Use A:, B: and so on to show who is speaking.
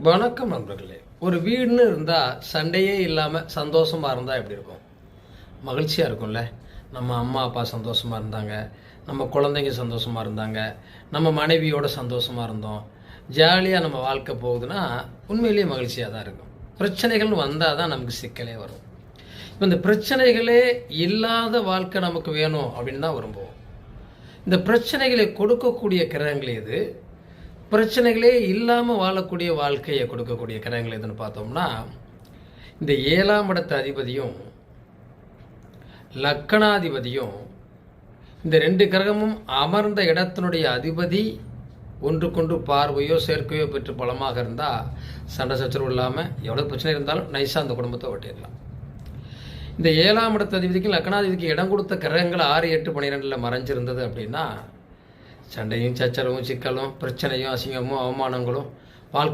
A: வணக்கம் நண்பர்களே. ஒரு வீடுன்னு இருந்தால் சண்டையே இல்லாமல் சந்தோஷமாக இருந்தால் எப்படி இருக்கும்? மகிழ்ச்சியாக இருக்கும்ல. நம்ம அம்மா அப்பா சந்தோஷமாக இருந்தாங்க. நம்ம குழந்தைங்க சந்தோஷமாக இருந்தாங்க. நம்ம மனைவியோட சந்தோஷமாக இருந்தோம். ஜாலியாக நம்ம வாழ்க்கை போகுதுன்னா உண்மையிலேயே மகிழ்ச்சியாக தான் இருக்கும். பிரச்சனைகள்னு வந்தால் தான் நமக்கு சிக்கலே வரும். இப்போ இந்த பிரச்சனைகளே இல்லாத வாழ்க்கை நமக்கு வேணும் அப்படின்னு தான் விரும்புவோம். இந்த பிரச்சனைகளை கொடுக்கக்கூடிய கிரகங்கள் எது? பிரச்சனைகளே இல்லாமல் வாழக்கூடிய வாழ்க்கையை கொடுக்கக்கூடிய கிரகங்கள் எதுன்னு பார்த்தோம்னா இந்த ஏழாம் இடத்து அதிபதியும் லக்கணாதிபதியும் இந்த ரெண்டு கிரகமும் அமர்ந்த இடத்தினுடைய அதிபதி ஒன்றுக்கொன்று பார்வையோ சேர்க்கையோ பெற்று பலமாக இருந்தால் சண்டை சச்சரவு இல்லாமல் எவ்வளோ பிரச்சனை இருந்தாலும் நைஸாக அந்த குடும்பத்தை ஓட்டிடலாம். இந்த ஏழாம் இடத்து அதிபதிக்கும் லக்னாதிபதிக்கு இடம் கொடுத்த கிரகங்கள் ஆறு எட்டு பன்னிரெண்டில் மறைஞ்சிருந்தது அப்படின்னா சண்டையும் சச்சரவும் சிக்கலும் பிரச்சனையும் அசிங்கமும் அவமானங்களும் வாழ்க்கை